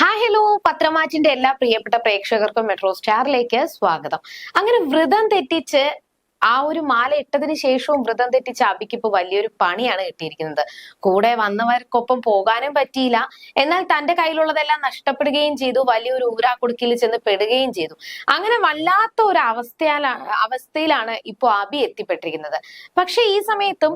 Hi hello പത്രമാറ്റിന്റെ എല്ലാ പ്രിയപ്പെട്ട പ്രേക്ഷകർക്കും മെട്രോ സ്റ്റാറിലേക്ക് സ്വാഗതം. അങ്ങനെ വ്രതം തെറ്റിച്ച് ആ ഒരു മാല ഇട്ടതിന് ശേഷവും വ്രതം തെറ്റിച്ച് അബിക്ക് ഇപ്പൊ വലിയൊരു പണിയാണ് കിട്ടിയിരിക്കുന്നത്. കൂടെ വന്നവർക്കൊപ്പം പോകാനും പറ്റിയില്ല. എന്നാൽ തന്റെ കയ്യിലുള്ളതെല്ലാം നഷ്ടപ്പെടുകയും ചെയ്തു. വലിയൊരു ഊരാ ഊരാക്കുടുക്കിൽ ചെന്ന് പെടുകയും ചെയ്തു. അങ്ങനെ വല്ലാത്ത ഒരു അവസ്ഥയാലാണ് അവസ്ഥയിലാണ് ഇപ്പോ അബി എത്തിപ്പെട്ടിരിക്കുന്നത്. പക്ഷെ ഈ സമയത്തും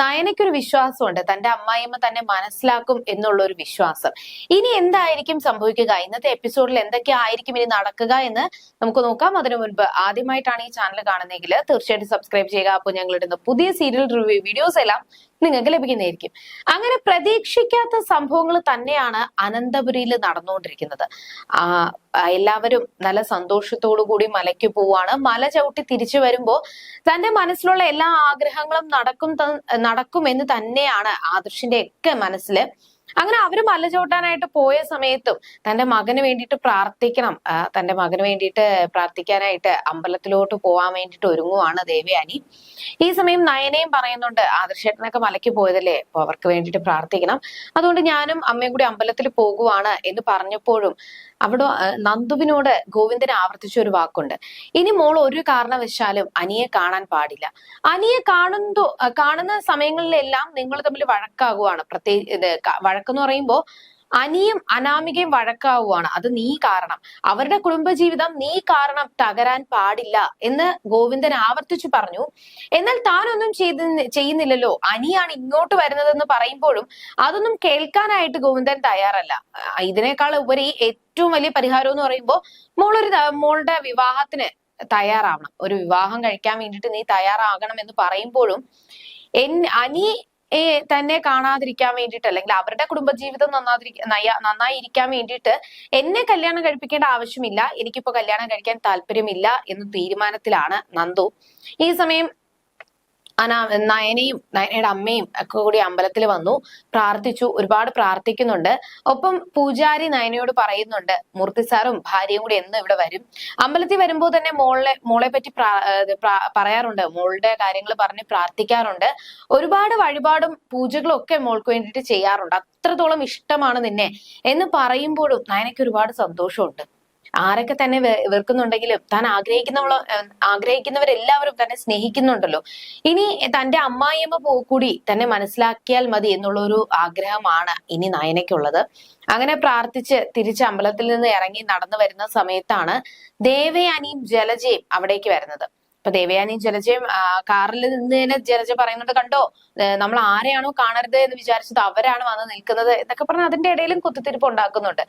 നയനയ്ക്കൊരു വിശ്വാസമുണ്ട്. തന്റെ അമ്മായിയമ്മ തന്നെ മനസ്സിലാക്കും എന്നുള്ള ഒരു വിശ്വാസം. ഇനി എന്തായിരിക്കും സംഭവിക്കുക? ഇന്നത്തെ എപ്പിസോഡിൽ എന്തൊക്കെ ആയിരിക്കും ഇനി നടക്കുക എന്ന് നമുക്ക് നോക്കാം. അതിനു മുൻപ് ആദ്യമായിട്ടാണ് ഈ ചാനൽ കാണുന്നതെങ്കിൽ തീർച്ചയായിട്ടും സബ്സ്ക്രൈബ് ചെയ്യുക. അപ്പോൾ ഞങ്ങളിടുന്ന പുതിയ സീരിയൽ റിവ്യൂ വീഡിയോസ് എല്ലാം നിങ്ങൾക്ക് ലഭിക്കുന്നതായിരിക്കും. അങ്ങനെ പ്രതീക്ഷിക്കാത്ത സംഭവങ്ങൾ തന്നെയാണ് അനന്തപുരിയിൽ നടന്നുകൊണ്ടിരിക്കുന്നത്. എല്ലാവരും നല്ല സന്തോഷത്തോടു കൂടി മലയ്ക്ക് പോവാണ് മല ചവിട്ടി തിരിച്ചു വരുമ്പോ തന്റെ മനസ്സിലുള്ള എല്ലാ ആഗ്രഹങ്ങളും നടക്കും നടക്കും എന്ന് തന്നെയാണ് ആദർശിന്റെ ഒക്കെ മനസ്സിൽ അങ്ങനെ അവർ മല ചോട്ടാനായിട്ട് പോയ സമയത്തും തന്റെ മകന് വേണ്ടിയിട്ട് പ്രാർത്ഥിക്കണം. തന്റെ മകന് വേണ്ടിയിട്ട് പ്രാർത്ഥിക്കാനായിട്ട് അമ്പലത്തിലോട്ട് പോവാൻ വേണ്ടിയിട്ട് ഒരുങ്ങുവാണ് ദേവയാനി. ഈ സമയം നയനയും പറയുന്നുണ്ട് ആദർശേട്ടനൊക്കെ മലയ്ക്ക് പോയതല്ലേ? അപ്പൊ അവർക്ക് വേണ്ടിയിട്ട് പ്രാർത്ഥിക്കണം. അതുകൊണ്ട് ഞാനും അമ്മയും കൂടി അമ്പലത്തിൽ പോകുവാണ് എന്ന് പറഞ്ഞപ്പോഴും അവിടെ നന്ദുവിനോട് ഗോവിന്ദൻ ആവർത്തിച്ച ഒരു വാക്കുണ്ട്. ഇനി മോൾ ഒരു കാരണവശാലും അനിയെ കാണാൻ പാടില്ല. അനിയെ കാണുന്നു കാണുന്ന സമയങ്ങളിലെല്ലാം നിങ്ങൾ തമ്മിൽ വഴക്കാകുവാണ്. പ്രത്യേക വഴക്കെന്ന് പറയുമ്പോ അനിയും അനാമികയും വഴക്കാവുകയാണ് അത് നീ കാരണം. അവരുടെ കുടുംബജീവിതം നീ കാരണം തകരാൻ പാടില്ല എന്ന് ഗോവിന്ദൻ ആവർത്തിച്ചു പറഞ്ഞു. എന്നാൽ താനൊന്നും ചെയ്ത് ചെയ്യുന്നില്ലല്ലോ. അനിയാണ് ഇങ്ങോട്ട് വരുന്നതെന്ന് പറയുമ്പോഴും അതൊന്നും കേൾക്കാനായിട്ട് ഗോവിന്ദൻ തയ്യാറല്ല. ഇതിനേക്കാൾ ഉപരി ഏറ്റവും വലിയ പരിഹാരം എന്ന് പറയുമ്പോൾ മോളൊരു മോളുടെ വിവാഹത്തിന് തയ്യാറാവണം. ഒരു വിവാഹം കഴിക്കാൻ വേണ്ടിയിട്ട് നീ തയ്യാറാകണം എന്ന് പറയുമ്പോഴും എൻ അനി ഏ, തന്നെ കാണാതിരിക്കാൻ വേണ്ടിയിട്ട് അല്ലെങ്കിൽ അവരുടെ കുടുംബജീവിതം നന്നാതിരിക്ക നന്നായി ഇരിക്കാൻ വേണ്ടിയിട്ട് എന്നെ കല്യാണം കഴിപ്പിക്കേണ്ട ആവശ്യമില്ല. എനിക്കിപ്പോ കല്യാണം കഴിക്കാൻ താല്പര്യമില്ല എന്ന തീരുമാനത്തിലാണ് നന്ദു. ഈ സമയം അനാ നയനയും നയനയുടെ അമ്മയും ഒക്കെ കൂടി അമ്പലത്തിൽ വന്നു പ്രാർത്ഥിച്ചു ഒരുപാട് പ്രാർത്ഥിക്കുന്നുണ്ട്. ഒപ്പം പൂജാരി നയനയോട് പറയുന്നുണ്ട് മൂർത്തി സാറും ഭാര്യയും കൂടി എന്നും ഇവിടെ വരും. അമ്പലത്തിൽ വരുമ്പോൾ തന്നെ മോളെ മോളെ പറ്റി പറയാറുണ്ട് മോളുടെ കാര്യങ്ങൾ പറഞ്ഞ് പ്രാർത്ഥിക്കാറുണ്ട്. ഒരുപാട് വഴിപാടും പൂജകളും ഒക്കെ മോൾക്ക് വേണ്ടിയിട്ട് ചെയ്യാറുണ്ട്. അത്രത്തോളം ഇഷ്ടമാണ് നിന്നെ എന്ന് പറയുമ്പോഴും നയനയ്ക്ക് ഒരുപാട് സന്തോഷമുണ്ട്. ആരൊക്കെ തന്നെ വെറുക്കുന്നുണ്ടെങ്കിലും താൻ ആഗ്രഹിക്കുന്നവളോ ആഗ്രഹിക്കുന്നവരെല്ലാവരും തന്നെ സ്നേഹിക്കുന്നുണ്ടല്ലോ. ഇനി തന്റെ അമ്മായിയമ്മ പോകൂടി തന്നെ മനസ്സിലാക്കിയാൽ മതി എന്നുള്ള ഒരു ആഗ്രഹമാണ് ഇനി നയനയ്ക്കുള്ളത്. അങ്ങനെ പ്രാർത്ഥിച്ച് തിരിച്ച് അമ്പലത്തിൽ നിന്ന് ഇറങ്ങി നടന്നു വരുന്ന സമയത്താണ് ദേവയാനിയും ജലജയും അവിടേക്ക് വരുന്നത്. അപ്പൊ ദേവയാനിയും ജലജയും കാറിൽ നിന്ന് തന്നെ ജലജ പറയുന്നുണ്ട് കണ്ടോ നമ്മൾ ആരെയാണോ കാണരുത് എന്ന് വിചാരിച്ചത് അവരാണ് വന്ന് നിൽക്കുന്നത് എന്നൊക്കെ പറഞ്ഞ് അതിന്റെ ഇടയിലും കുത്തിത്തിരിപ്പ് ഉണ്ടാക്കുന്നുണ്ട്.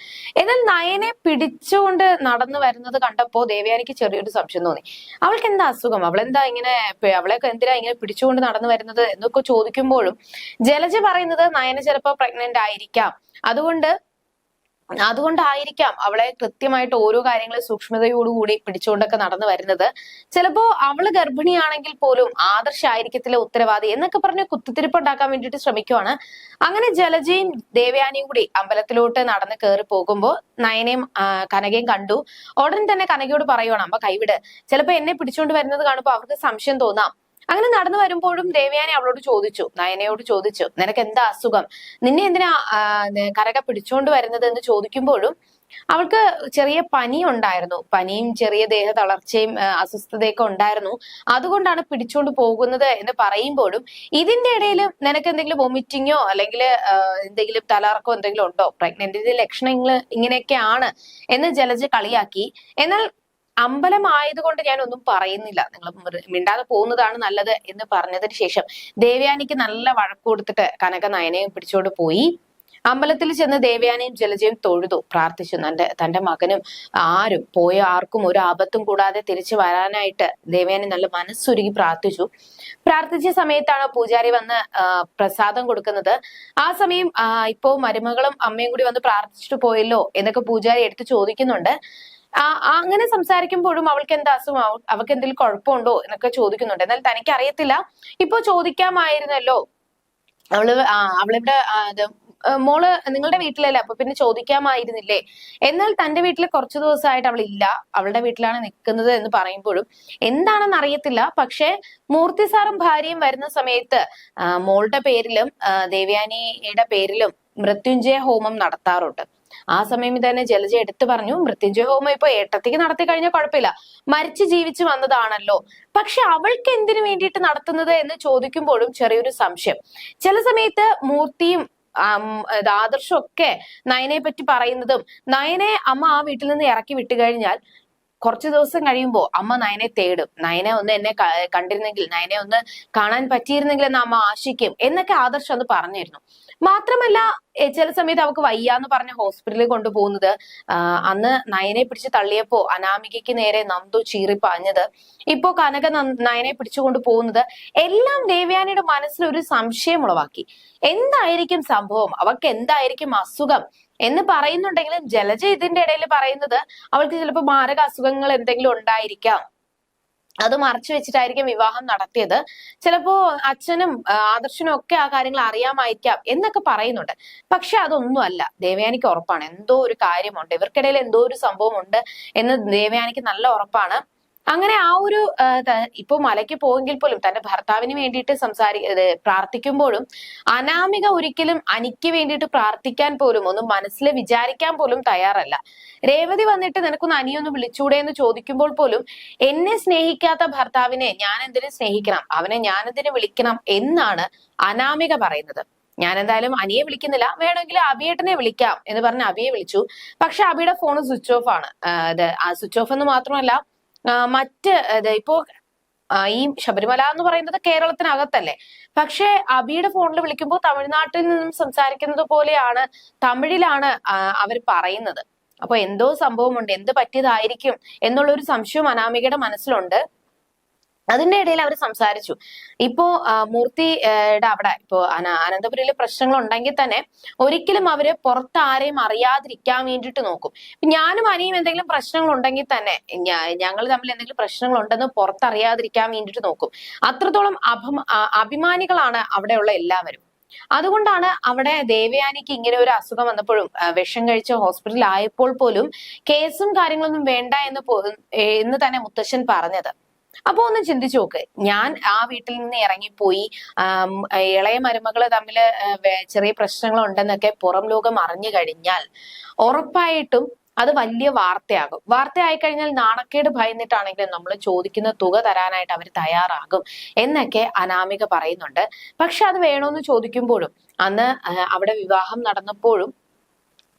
എന്നാൽ നയനെ പിടിച്ചുകൊണ്ട് നടന്നു വരുന്നത് കണ്ടപ്പോ ദേവയാനിക്ക് ചെറിയൊരു സംശയം തോന്നി. അവൾക്ക് എന്താ അസുഖം? അവളെന്താ ഇങ്ങനെ അവളെ എന്തിനാ ഇങ്ങനെ പിടിച്ചുകൊണ്ട് നടന്നു വരുന്നത് എന്നൊക്കെ ചോദിക്കുമ്പോഴും ജലജ പറയുന്നത് നയന ചിലപ്പോ പ്രഗ്നന്റ് ആയിരിക്കാം. അതുകൊണ്ട് അതുകൊണ്ടായിരിക്കാം അവളെ കൃത്യമായിട്ട് ഓരോ കാര്യങ്ങളും സൂക്ഷ്മതയോടുകൂടി പിടിച്ചുകൊണ്ടൊക്കെ നടന്നു വരുന്നത്. ചിലപ്പോ അവൾ ഗർഭിണിയാണെങ്കിൽ പോലും ആദർശായിരിക്കത്തില്ല ഉത്തരവാദി എന്നൊക്കെ പറഞ്ഞ് കുത്തിത്തിരിപ്പ് ഉണ്ടാക്കാൻ വേണ്ടിയിട്ട് ശ്രമിക്കുവാണ്. അങ്ങനെ ജലജയും ദേവയാനിയും കൂടി അമ്പലത്തിലോട്ട് നടന്ന് കയറി പോകുമ്പോൾ നയനയും കനകയും കണ്ടു. ഉടൻ തന്നെ കനകയോട് പറയുവാണ് അമ്മ കൈവിട്. ചിലപ്പോ എന്നെ പിടിച്ചുകൊണ്ട് വരുന്നത് കാണുമ്പോ അവർക്ക് സംശയം തോന്നാം. അങ്ങനെ നടന്നു വരുമ്പോഴും ദേവയാനി അവളോട് ചോദിച്ചു നയനയോട് ചോദിച്ചു നിനക്ക് എന്താ അസുഖം? നിന്നെ എന്തിനാ കരക പിടിച്ചോണ്ട് വരുന്നത്? എന്ന് ചോദിക്കുമ്പോഴും അവൾക്ക് ചെറിയ പനി ഉണ്ടായിരുന്നു. പനിയും ചെറിയ ദേഹ തളർച്ചയും അസ്വസ്ഥതയൊക്കെ ഉണ്ടായിരുന്നു. അതുകൊണ്ടാണ് പിടിച്ചുകൊണ്ട് പോകുന്നത് എന്ന് പറയുമ്പോഴും ഇതിന്റെ ഇടയിൽ നിനക്ക് എന്തെങ്കിലും വൊമിറ്റിങ്ങോ അല്ലെങ്കിൽ എന്തെങ്കിലും തലകറക്കോ എന്തെങ്കിലും ഉണ്ടോ? പ്രഗ്നന്റിന്റെ ലക്ഷണങ്ങൾ ഇങ്ങനെയൊക്കെയാണ് എന്ന് ജലജ കളിയാക്കി. എന്നാൽ അമ്പലം ആയതുകൊണ്ട് ഞാൻ ഒന്നും പറയുന്നില്ല. നിങ്ങൾ മിണ്ടാതെ പോകുന്നതാണ് നല്ലത് എന്ന് പറഞ്ഞതിന് ശേഷം ദേവയാനിക്ക് നല്ല വഴക്ക് കൊടുത്തിട്ട് കനക നയനയും പിടിച്ചോണ്ട് പോയി. അമ്പലത്തിൽ ചെന്ന് ദേവയാനയും ജലജയും തൊഴുതു. പ്രാർത്ഥിച്ചു. തന്റെ തന്റെ മകനും ആരും പോയ ആർക്കും ഒരു ആപത്തും കൂടാതെ തിരിച്ചു വരാനായിട്ട് ദേവയാനി നല്ല മനസ്സുരുകി പ്രാർത്ഥിച്ചു. പ്രാർത്ഥിച്ച സമയത്താണ് പൂജാരി വന്ന് പ്രസാദം കൊടുക്കുന്നത്. ആ സമയം ഇപ്പോ മരുമകളും അമ്മയും കൂടി വന്ന് പ്രാർത്ഥിച്ചിട്ട് പോയല്ലോ എന്നൊക്കെ പൂജാരി എടുത്ത് ചോദിക്കുന്നുണ്ട്. അങ്ങനെ സംസാരിക്കുമ്പോഴും അവൾക്ക് എന്താ അസുഖം? അവ- അവൾക്ക് എന്തെങ്കിലും കുഴപ്പമുണ്ടോ എന്നൊക്കെ ചോദിക്കുന്നുണ്ട്. എന്നാൽ തനിക്ക് അറിയത്തില്ല ഇപ്പൊ ചോദിക്കാമായിരുന്നല്ലോ. അവൾ അവളുടെ മോൾ നിങ്ങളുടെ വീട്ടിലല്ലേ? അപ്പൊ പിന്നെ ചോദിക്കാമായിരുന്നില്ലേ? എന്നാൽ തന്റെ വീട്ടിൽ കുറച്ചു ദിവസമായിട്ട് അവൾ ഇല്ല അവളുടെ വീട്ടിലാണ് നിൽക്കുന്നത് എന്ന് പറയുമ്പോഴും എന്താണെന്ന് അറിയത്തില്ല. പക്ഷെ മൂർത്തി സാറും ഭാര്യയും വരുന്ന സമയത്ത് മോളുടെ പേരിലും ദേവയാനിയുടെ പേരിലും മൃത്യുഞ്ജയ ഹോമം നടത്താറുണ്ട്. ആ സമയം തന്നെ ജലജ എടുത്തു പറഞ്ഞു മൃത്യുഞ്ജയ ഹോമം ഇപ്പൊ ഏട്ടത്തേക്ക് നടത്തി കഴിഞ്ഞാൽ കുഴപ്പമില്ല. മരിച്ച് ജീവിച്ചു വന്നതാണല്ലോ. പക്ഷെ അവൾക്ക് എന്തിനു വേണ്ടിയിട്ട് നടത്തുന്നത് എന്ന് ചോദിക്കുമ്പോഴും ചെറിയൊരു സംശയം. ചില സമയത്ത് മൂർത്തിയും ആദർശമൊക്കെ നയനെ പറ്റി പറയുന്നതും നയനെ അമ്മ ആ വീട്ടിൽ നിന്ന് ഇറക്കി വിട്ടു കഴിഞ്ഞാൽ കുറച്ചു ദിവസം കഴിയുമ്പോൾ അമ്മ നയനെ തേടും. നയനെ ഒന്ന് എന്നെ കണ്ടിരുന്നെങ്കിൽ നയനെ ഒന്ന് കാണാൻ പറ്റിയിരുന്നെങ്കിൽ എന്ന് അമ്മ ആശിക്കും എന്നൊക്കെ ആദർശം അത് പറഞ്ഞിരുന്നു. മാത്രമല്ല ചില സമയത്ത് അവൾക്ക് വയ്യാന്ന് പറഞ്ഞ ഹോസ്പിറ്റലിൽ കൊണ്ടുപോകുന്നത് അന്ന് നയനെ പിടിച്ച് തള്ളിയപ്പോ അനാമികയ്ക്ക് നേരെ നന്ദു ചീറിപ്പാഞ്ഞത്. ഇപ്പോ കനക നയനെ പിടിച്ചുകൊണ്ട് പോകുന്നത് എല്ലാം ദേവയാനിയുടെ മനസ്സിൽ ഒരു സംശയം ഉളവാക്കി. എന്തായിരിക്കും സംഭവം? അവക്ക് എന്തായിരിക്കും അസുഖം? എന്ന് പറയുന്നുണ്ടെങ്കിലും ജലജ ഇതിന്റെ ഇടയിൽ പറയുന്നത് അവൾക്ക് ചിലപ്പോൾ മാരക അസുഖങ്ങൾ എന്തെങ്കിലും ഉണ്ടായിരിക്കാം. അത് മറച്ചു വെച്ചിട്ടായിരിക്കും വിവാഹം നടത്തിയത്. ചിലപ്പോ അച്ഛനും ആദർശനും ഒക്കെ ആ കാര്യങ്ങൾ അറിയാമായിരിക്കാം എന്നൊക്കെ പറയുന്നുണ്ട്. പക്ഷെ അതൊന്നും അല്ല ദേവയാനിക്ക് ഉറപ്പാണ്. എന്തോ ഒരു കാര്യമുണ്ട്. ഇവർക്കിടയിൽ എന്തോ ഒരു സംഭവം ഉണ്ട് എന്ന് ദേവയാനിക്ക് നല്ല ഉറപ്പാണ്. അങ്ങനെ ആ ഒരു ഇപ്പൊ മലയ്ക്ക് പോയെങ്കിൽ പോലും തന്റെ ഭർത്താവിന് വേണ്ടിയിട്ട് സംസാരി പ്രാർത്ഥിക്കുമ്പോഴും അനാമിക ഒരിക്കലും അനിക്ക് വേണ്ടിയിട്ട് പ്രാർത്ഥിക്കാൻ പോലും ഒന്നും മനസ്സിൽ വിചാരിക്കാൻ പോലും തയ്യാറല്ല. രേവതി വന്നിട്ട് നിനക്കൊന്ന് അനിയൊന്ന് വിളിച്ചൂടെ എന്ന് ചോദിക്കുമ്പോൾ പോലും എന്നെ സ്നേഹിക്കാത്ത ഭർത്താവിനെ ഞാൻ എന്തിനു സ്നേഹിക്കണം? അവനെ ഞാൻ എന്തിനു വിളിക്കണം എന്നാണ് അനാമിക പറയുന്നത്. ഞാൻ എന്തായാലും അനിയെ വിളിക്കുന്നില്ല. വേണമെങ്കിൽ അബിയേട്ടനെ വിളിക്കാം എന്ന് പറഞ്ഞ് അബിയെ വിളിച്ചു. പക്ഷെ അബിയുടെ ഫോൺ സ്വിച്ച് ഓഫ് ആണ്. സ്വിച്ച് ഓഫ് എന്ന് മാത്രമല്ല മറ്റ് ഇപ്പോ ഈ ശബരിമല എന്ന് പറയുന്നത് കേരളത്തിനകത്തല്ലേ. പക്ഷെ അബിയുടെ ഫോണിൽ വിളിക്കുമ്പോൾ തമിഴ്നാട്ടിൽ നിന്നും സംസാരിക്കുന്നത് പോലെയാണ് തമിഴിലാണ് അവർ പറയുന്നത്. അപ്പൊ എന്തോ സംഭവമുണ്ട് എന്ത് പറ്റിയതായിരിക്കും എന്നുള്ള ഒരു സംശയം അനാമികയുടെ മനസ്സിലുണ്ട്. അതിന്റെ ഇടയിൽ അവർ സംസാരിച്ചു. ഇപ്പോ മൂർത്തിയുടെ അവിടെ ഇപ്പോ അനന്തപുരയിലെ പ്രശ്നങ്ങൾ ഉണ്ടെങ്കിൽ തന്നെ ഒരിക്കലും അവർ പുറത്ത് ആരെയും അറിയാതിരിക്കാൻ വേണ്ടിയിട്ട് നോക്കും. ഞാനും അനിയും എന്തെങ്കിലും പ്രശ്നങ്ങൾ ഉണ്ടെങ്കിൽ തന്നെ ഞങ്ങൾ തമ്മിൽ എന്തെങ്കിലും പ്രശ്നങ്ങൾ ഉണ്ടെന്ന് പുറത്തറിയാതിരിക്കാൻ വേണ്ടിയിട്ട് നോക്കും. അത്രത്തോളം അഭിമാനികളാണ് അവിടെയുള്ള എല്ലാവരും. അതുകൊണ്ടാണ് അവിടെ ദേവയാനിക്ക് ഇങ്ങനെ ഒരു അസുഖം വന്നപ്പോഴും വിഷം കഴിച്ച ഹോസ്പിറ്റലിൽ ആയപ്പോൾ പോലും കേസും കാര്യങ്ങളൊന്നും വേണ്ട എന്ന് എന്ന് തന്നെ മുത്തശ്ശൻ പറഞ്ഞത്. അപ്പൊ ഒന്ന് ചിന്തിച്ചു നോക്ക്. ഞാൻ ആ വീട്ടിൽ നിന്ന് ഇറങ്ങിപ്പോയി ഇളയ മരുമകൾ തമ്മിൽ ചെറിയ പ്രശ്നങ്ങൾ ഉണ്ടെന്നൊക്കെ പുറം ലോകം അറിഞ്ഞു കഴിഞ്ഞാൽ ഉറപ്പായിട്ടും അത് വലിയ വാർത്തയാകും. വാർത്തയായി കഴിഞ്ഞാൽ നാണക്കേട് ഭയന്നിട്ടാണെങ്കിലും നമ്മൾ ചോദിക്കുന്ന തുക തരാനായിട്ട് അവർ തയ്യാറാകും എന്നൊക്കെ അനാമിക പറയുന്നുണ്ട്. പക്ഷെ അത് വേണമെന്ന് ചോദിക്കുമ്പോഴും അന്ന് അവിടെ വിവാഹം നടന്നപ്പോഴും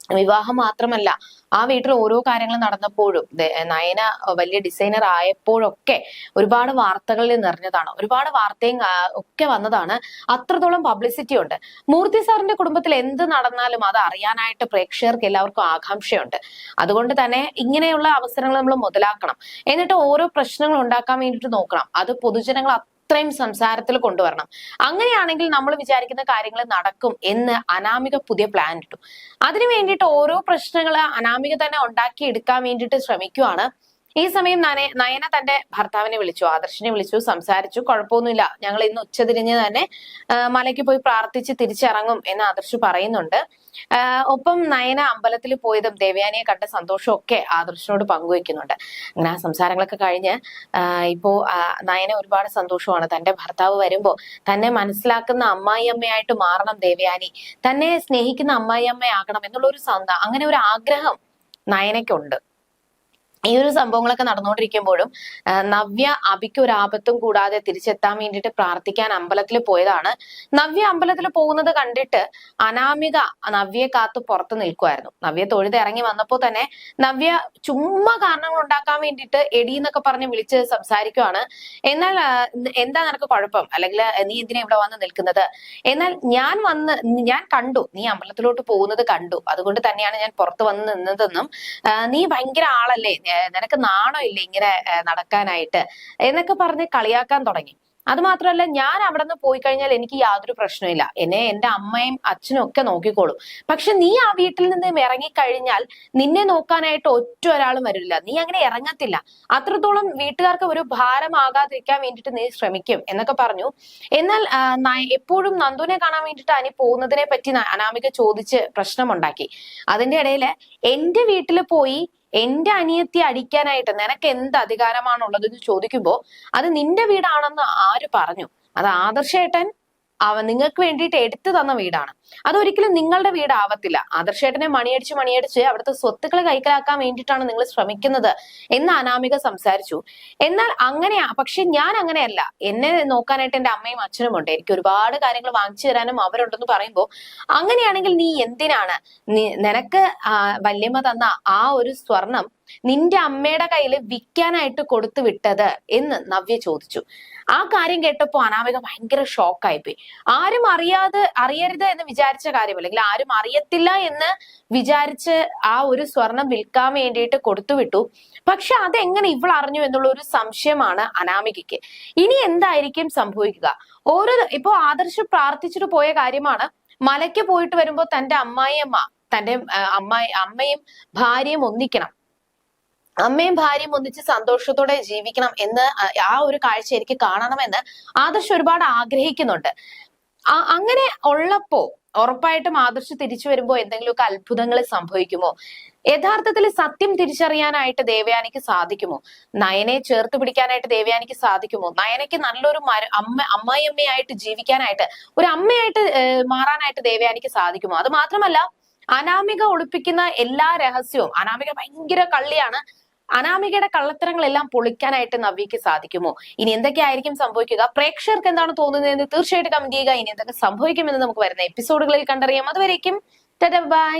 വിവാഹം മാത്രമല്ല ആ വീട്ടിൽ ഓരോ കാര്യങ്ങൾ നടന്നപ്പോഴും നയന വലിയ ഡിസൈനർ ആയപ്പോഴൊക്കെ ഒരുപാട് വാർത്തകളിൽ നിറഞ്ഞതാണ്. ഒരുപാട് വാർത്തയും ഒക്കെ വന്നതാണ്. അത്രത്തോളം പബ്ലിസിറ്റി ഉണ്ട്. മൂർത്തി സാറിന്റെ കുടുംബത്തിൽ എന്ത് നടന്നാലും അത് അറിയാനായിട്ട് പ്രേക്ഷകർക്ക് എല്ലാവർക്കും ആകാംക്ഷയുണ്ട്. അതുകൊണ്ട് തന്നെ ഇങ്ങനെയുള്ള അവസരങ്ങൾ നമ്മൾ മുതലാക്കണം. എന്നിട്ട് ഓരോ പ്രശ്നങ്ങൾ ഉണ്ടാക്കാൻ വേണ്ടിയിട്ട് നോക്കണം. അത് പൊതുജനങ്ങൾ അത്രയും സംസാരത്തിൽ കൊണ്ടുവരണം. അങ്ങനെയാണെങ്കിൽ നമ്മൾ വിചാരിക്കുന്ന കാര്യങ്ങൾ നടക്കും എന്ന് അനാമിക പുതിയ പ്ലാൻ ഇട്ടു. അതിനു വേണ്ടിയിട്ട് ഓരോ പ്രശ്നങ്ങൾ അനാമിക തന്നെ ഉണ്ടാക്കി എടുക്കാൻ വേണ്ടിയിട്ട് ശ്രമിക്കുവാണ്. ഈ സമയം നയന തന്റെ ഭർത്താവിനെ വിളിച്ചു ആദർശിനെ വിളിച്ചു സംസാരിച്ചു. കുഴപ്പമൊന്നുമില്ല. ഞങ്ങൾ ഇന്ന് ഉച്ചതിരിഞ്ഞ് തന്നെ മലയ്ക്ക് പോയി പ്രാർത്ഥിച്ച് തിരിച്ചിറങ്ങും എന്ന് ആദർശ് പറയുന്നുണ്ട്. ഒപ്പം നയന അമ്പലത്തിൽ പോയതും ദേവയാനിയെ കണ്ട സന്തോഷമൊക്കെ ആദർശിനോട് പങ്കുവെക്കുന്നുണ്ട് അങ്ങനെ ആ സംസാരങ്ങളൊക്കെ കഴിഞ്ഞ് ഇപ്പോ നയന ഒരുപാട് സന്തോഷമാണ്. തന്റെ ഭർത്താവ് വരുമ്പോ തന്നെ മനസ്സിലാക്കുന്ന അമ്മായി അമ്മയായിട്ട് മാറണം ദേവയാനി. തന്നെ സ്നേഹിക്കുന്ന അമ്മായി അമ്മയാകണം എന്നുള്ള ഒരു സന്ത അങ്ങനെ ഒരു ആഗ്രഹം നയനയ്ക്കുണ്ട്. ഈ ഒരു സംഭവങ്ങളൊക്കെ നടന്നുകൊണ്ടിരിക്കുമ്പോഴും നവ്യ അബിക്ക് ഒരു ആപത്തും കൂടാതെ തിരിച്ചെത്താൻ വേണ്ടിയിട്ട് പ്രാർത്ഥിക്കാൻ അമ്പലത്തിൽ പോയതാണ്. നവ്യ അമ്പലത്തിൽ പോകുന്നത് കണ്ടിട്ട് അനാമിക നവ്യയെ കാത്തു പുറത്ത് നിൽക്കുമായിരുന്നു നവ്യ തൊഴുത് ഇറങ്ങി വന്നപ്പോൾ തന്നെ നവ്യ ചുമ്മാ കാരണങ്ങൾ ഉണ്ടാക്കാൻ വേണ്ടിയിട്ട് എടി എന്നൊക്കെ പറഞ്ഞ് വിളിച്ച് സംസാരിക്കുവാണ്. എന്നാൽ എന്താ നിനക്ക് കുഴപ്പം? അല്ലെങ്കിൽ നീ എന്തിനാ ഇവിടെ വന്ന് നിൽക്കുന്നത്? എന്നാൽ ഞാൻ വന്ന് ഞാൻ കണ്ടു നീ അമ്പലത്തിലോട്ട് പോകുന്നത് കണ്ടു. അതുകൊണ്ട് തന്നെയാണ് ഞാൻ പുറത്ത് വന്ന് നിന്നതെന്നും നീ ഭയങ്കര ആളല്ലേ? നിനക്ക് നാണോ ഇല്ല ഇങ്ങനെ നടക്കാനായിട്ട്? എന്നൊക്കെ പറഞ്ഞ് കളിയാക്കാൻ തുടങ്ങി. അത് മാത്രമല്ല ഞാൻ അവിടെ നിന്ന് പോയി കഴിഞ്ഞാൽ എനിക്ക് യാതൊരു പ്രശ്നമില്ല എന്നെ എന്റെ അമ്മയും അച്ഛനും ഒക്കെ നോക്കിക്കോളും. പക്ഷെ നീ ആ വീട്ടിൽ നിന്ന് ഇറങ്ങിക്കഴിഞ്ഞാൽ നിന്നെ നോക്കാനായിട്ട് ഒറ്റ ഒരാളും വരില്ല. നീ അങ്ങനെ ഇറങ്ങത്തില്ല. അത്രത്തോളം വീട്ടുകാർക്ക് ഒരു ഭാരമാകാതിരിക്കാൻ വേണ്ടിയിട്ട് നീ ശ്രമിക്കും എന്നൊക്കെ പറഞ്ഞു. എന്നാൽ എപ്പോഴും നന്ദുവിനെ കാണാൻ വേണ്ടിയിട്ട് അനി പോകുന്നതിനെ പറ്റി അനാമിക ചോദിച്ച് പ്രശ്നമുണ്ടാക്കി. അതിന്റെ ഇടയിൽ എന്റെ വീട്ടിൽ പോയി എന്റെ അനിയത്തി അടിക്കാനായിട്ട് നിനക്ക് എന്ത് അധികാരമാണുള്ളത് എന്ന് ചോദിക്കുമ്പോ അത് നിന്റെ വീടാണെന്ന് ആര് പറഞ്ഞു? അത് ആദർശേട്ടൻ നിങ്ങൾക്ക് വേണ്ടിയിട്ട് എടുത്തു തന്ന വീടാണ്. അതൊരിക്കലും നിങ്ങളുടെ വീടാവത്തില്ല ആദർശേട്ടനെ മണിയടിച്ച് മണിയടിച്ച് അവിടുത്തെ സ്വത്തുക്കൾ കൈക്കലാക്കാൻ വേണ്ടിയിട്ടാണ് നിങ്ങൾ ശ്രമിക്കുന്നത് എന്ന് അനാമിക സംസാരിച്ചു. എന്നാൽ അങ്ങനെയാ പക്ഷെ ഞാൻ അങ്ങനെയല്ല. എന്നെ നോക്കാനായിട്ട് എന്റെ അമ്മയും അച്ഛനും ഉണ്ട്. എനിക്ക് ഒരുപാട് കാര്യങ്ങൾ വാങ്ങിച്ചു തരാനും അവരുണ്ടെന്ന് പറയുമ്പോൾ അങ്ങനെയാണെങ്കിൽ നീ എന്തിനാണ്? നിനക്ക് വല്യമ്മ തന്ന ആ ഒരു സ്വർണം നിന്റെ അമ്മയുടെ കയ്യിൽ വിൽക്കാനായിട്ട് കൊടുത്തു വിട്ടത് എന്ന് നവ്യ ചോദിച്ചു. ആ കാര്യം കേട്ടപ്പോ അനാമിക ഭയങ്കര ഷോക്കായിപ്പോയി ആരും അറിയാതെ അറിയരുത് എന്ന് വിചാരിച്ച കാര്യം അല്ലെങ്കിൽ ആരും അറിയത്തില്ല എന്ന് വിചാരിച്ച് ആ ഒരു സ്വർണം വിൽക്കാൻ വേണ്ടിയിട്ട് കൊടുത്തുവിട്ടു പക്ഷെ അതെങ്ങനെ ഇവൾ അറിഞ്ഞു എന്നുള്ള ഒരു സംശയമാണ് അനാമികയ്ക്ക്. ഇനി എന്തായിരിക്കും സംഭവിക്കുക? ഓരോ ഇപ്പോ ആദർശ് പ്രാർത്ഥിച്ചിട്ട് പോയ കാര്യമാണ്. മലയ്ക്ക് പോയിട്ട് വരുമ്പോ തന്റെ അമ്മായിയമ്മ തന്റെ അമ്മായി അമ്മയും ഭാര്യയും ഒന്നിക്കണം. അമ്മയും ഭാര്യയും ഒന്നിച്ച് സന്തോഷത്തോടെ ജീവിക്കണം എന്ന് ആ- ഒരു കാഴ്ച എനിക്ക് കാണണമെന്ന് ആദർശ് ഒരുപാട് ആഗ്രഹിക്കുന്നുണ്ട്. അങ്ങനെ ഉള്ളപ്പോ ഉറപ്പായിട്ടും ആദർശ് തിരിച്ചു വരുമ്പോ എന്തെങ്കിലുമൊക്കെ അത്ഭുതങ്ങൾ സംഭവിക്കുമോ? യഥാർത്ഥത്തിൽ സത്യം തിരിച്ചറിയാനായിട്ട് ദേവയാനിക്ക് സാധിക്കുമോ? നയനെ ചേർത്ത് പിടിക്കാനായിട്ട് ദേവയാനിക്ക് സാധിക്കുമോ? നയനയ്ക്ക് നല്ലൊരു അമ്മ അമ്മായിയമ്മയായിട്ട് ജീവിക്കാനായിട്ട് ഒരു അമ്മയായിട്ട് മാറാനായിട്ട് ദേവയാനിക്ക് സാധിക്കുമോ? അത് മാത്രമല്ല അനാമിക ഒളിപ്പിക്കുന്ന എല്ലാ രഹസ്യവും അനാമിക ഭയങ്കര കള്ളിയാണ് അനാമികയുടെ കള്ളത്തരങ്ങളെല്ലാം പൊളിക്കാനായിട്ട് നവ്യക്ക് സാധിക്കുമോ? ഇനി എന്തൊക്കെയായിരിക്കും സംഭവിക്കുക? പ്രേക്ഷകർക്ക് എന്താണ് തോന്നുന്നതെന്ന് തീർച്ചയായിട്ടും കമന്റ് ചെയ്യുക. ഇനി എന്തൊക്കെ സംഭവിക്കുമെന്ന് നമുക്ക് വരുന്ന എപ്പിസോഡുകളിൽ കണ്ടറിയാം. അതുവരേക്കും ബൈ.